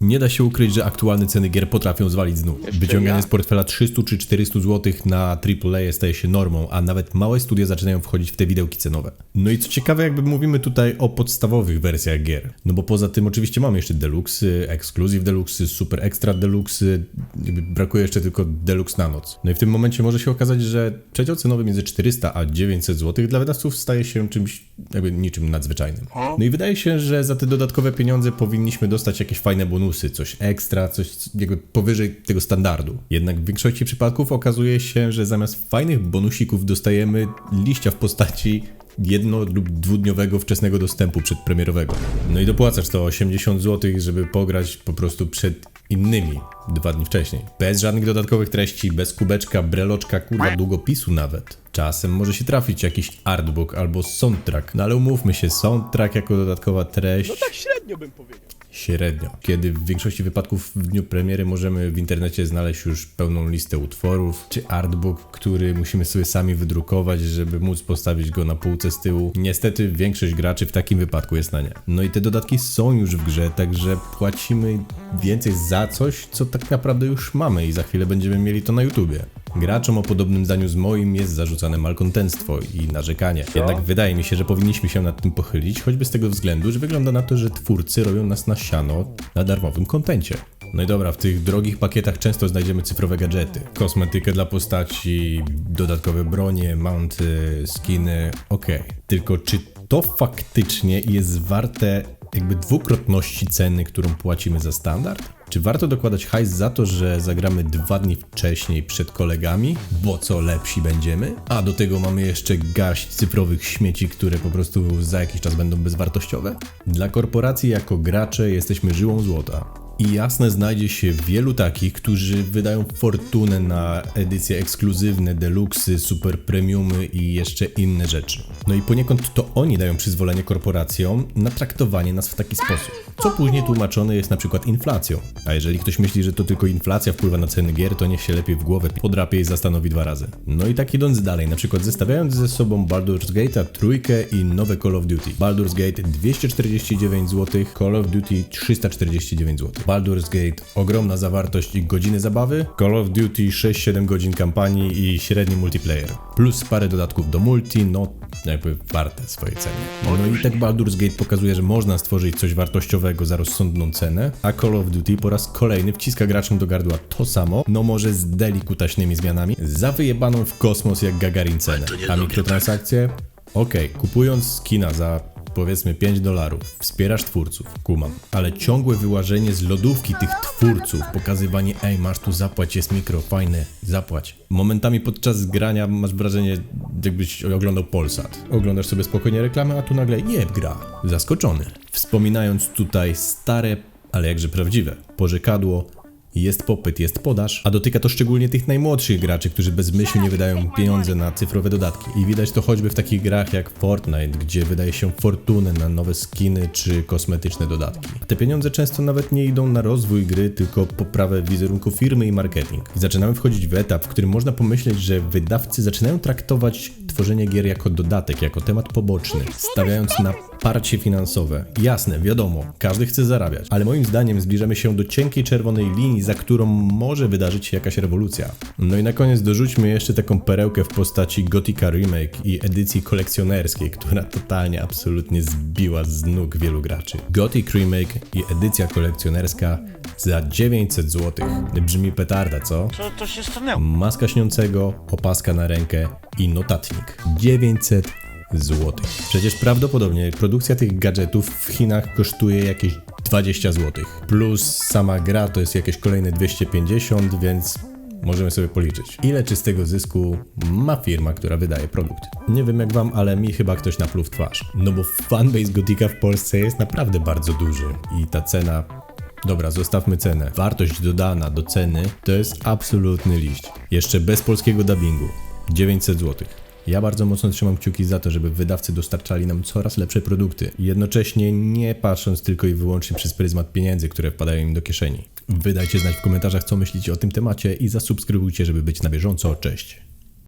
Nie da się ukryć, że aktualne ceny gier potrafią zwalić z nóg. Wyciąganie z portfela 300 czy 400 zł na AAA staje się normą, a nawet małe studia zaczynają wchodzić w te widełki cenowe. No i co ciekawe, jakby mówimy tutaj o podstawowych wersjach gier. No bo poza tym oczywiście mamy jeszcze deluxe, exclusive deluxe, super extra deluxe, brakuje jeszcze tylko deluxe na noc. No i w tym momencie może się okazać, że przedział cenowy między 400 a 900 zł dla wydawców staje się czymś jakby niczym nadzwyczajnym. No i wydaje się, że za te dodatkowe pieniądze powinniśmy dostać jakieś fajne bonusy, coś ekstra, coś jakby powyżej tego standardu. Jednak w większości przypadków okazuje się, że zamiast fajnych bonusików dostajemy liścia w postaci jedno lub dwudniowego wczesnego dostępu przedpremierowego. No i dopłacasz to 80 zł, żeby pograć po prostu przed innymi dwa dni wcześniej. Bez żadnych dodatkowych treści, bez kubeczka, breloczka, kurwa długopisu nawet. Czasem może się trafić jakiś artbook albo soundtrack, no ale umówmy się, soundtrack jako dodatkowa treść No tak średnio bym powiedział. Średnio. Kiedy w większości wypadków w dniu premiery możemy w internecie znaleźć już pełną listę utworów, czy artbook, który musimy sobie sami wydrukować, żeby móc postawić go na półce z tyłu. Niestety większość graczy w takim wypadku jest na nie. No i te dodatki są już w grze, także płacimy więcej za coś, co tak naprawdę już mamy i za chwilę będziemy mieli to na YouTubie. Graczom o podobnym zdaniu z moim jest zarzucane malkontentstwo i narzekanie. Jednak wydaje mi się, że powinniśmy się nad tym pochylić, choćby z tego względu, że wygląda na to, że twórcy robią nas na siano na darmowym kontencie. No i dobra, w tych drogich pakietach często znajdziemy cyfrowe gadżety, kosmetykę dla postaci, dodatkowe bronie, mounty, skiny, okej. Tylko czy to faktycznie jest warte jakby dwukrotności ceny, którą płacimy za standard? Czy warto dokładać hajs za to, że zagramy dwa dni wcześniej przed kolegami, bo co lepsi będziemy? A do tego mamy jeszcze garść cyfrowych śmieci, które po prostu za jakiś czas będą bezwartościowe? Dla korporacji jako gracze jesteśmy żyłą złota. I jasne, znajdzie się wielu takich, którzy wydają fortunę na edycje ekskluzywne, deluxy, super premiumy i jeszcze inne rzeczy. No i poniekąd to oni dają przyzwolenie korporacjom na traktowanie nas w taki sposób. Co później tłumaczone jest na przykład inflacją. A jeżeli ktoś myśli, że to tylko inflacja wpływa na ceny gier, to niech się lepiej w głowę podrapie i zastanowi dwa razy. No i tak idąc dalej, na przykład zestawiając ze sobą Baldur's Gate'a trójkę i nowe Call of Duty. Baldur's Gate 249 zł, Call of Duty 349 zł. Baldur's Gate ogromna zawartość i godziny zabawy, Call of Duty 6-7 godzin kampanii i średni multiplayer. Plus parę dodatków do multi, no jakby warte swojej ceny. No i tak Baldur's Gate pokazuje, że można stworzyć coś wartościowego za rozsądną cenę, a Call of Duty po raz kolejny wciska graczom do gardła to samo, no może z delikutaśnymi zmianami, za wyjebaną w kosmos jak Gagarin cenę. A mikrotransakcje? Okej, kupując skina za powiedzmy 5 dolarów, wspierasz twórców, kumam, ale ciągłe wyłażenie z lodówki tych twórców, pokazywanie ej masz tu zapłać, jest mikro, fajne, zapłać. Momentami podczas grania masz wrażenie jakbyś oglądał Polsat. Oglądasz sobie spokojnie reklamę, a tu nagle jeb gra. Zaskoczony. Wspominając tutaj stare, ale jakże prawdziwe, porzekadło jest popyt, jest podaż, a dotyka to szczególnie tych najmłodszych graczy, którzy bezmyślnie wydają pieniądze na cyfrowe dodatki. I widać to choćby w takich grach jak Fortnite, gdzie wydaje się fortunę na nowe skiny czy kosmetyczne dodatki. A te pieniądze często nawet nie idą na rozwój gry, tylko poprawę wizerunku firmy i marketing. I zaczynamy wchodzić w etap, w którym można pomyśleć, że wydawcy zaczynają traktować tworzenie gier jako dodatek, jako temat poboczny, stawiając na parcie finansowe. Jasne, wiadomo, każdy chce zarabiać, ale moim zdaniem zbliżamy się do cienkiej czerwonej linii, za którą może wydarzyć się jakaś rewolucja. No i na koniec dorzućmy jeszcze taką perełkę w postaci Gothica Remake i edycji kolekcjonerskiej, która totalnie, absolutnie zbiła z nóg wielu graczy. Gothic Remake i edycja kolekcjonerska za 900 zł. Brzmi petarda, co? Co to się stanęło? Maska śniącego, opaska na rękę i notatnik. 900 zł. Przecież prawdopodobnie produkcja tych gadżetów w Chinach kosztuje jakieś 20 zł. Plus sama gra to jest jakieś kolejne 250, więc możemy sobie policzyć. Ile czystego zysku ma firma, która wydaje produkt? Nie wiem jak wam, ale mi chyba ktoś napluł w twarz. No bo fanbase Gotika w Polsce jest naprawdę bardzo duży i ta cena Dobra, zostawmy cenę. Wartość dodana do ceny to jest absolutny liść. Jeszcze bez polskiego dubbingu. 900 zł. Ja bardzo mocno trzymam kciuki za to, żeby wydawcy dostarczali nam coraz lepsze produkty. Jednocześnie nie patrząc tylko i wyłącznie przez pryzmat pieniędzy, które wpadają im do kieszeni. Wydajcie znać w komentarzach, co myślicie o tym temacie i zasubskrybujcie, żeby być na bieżąco. Cześć!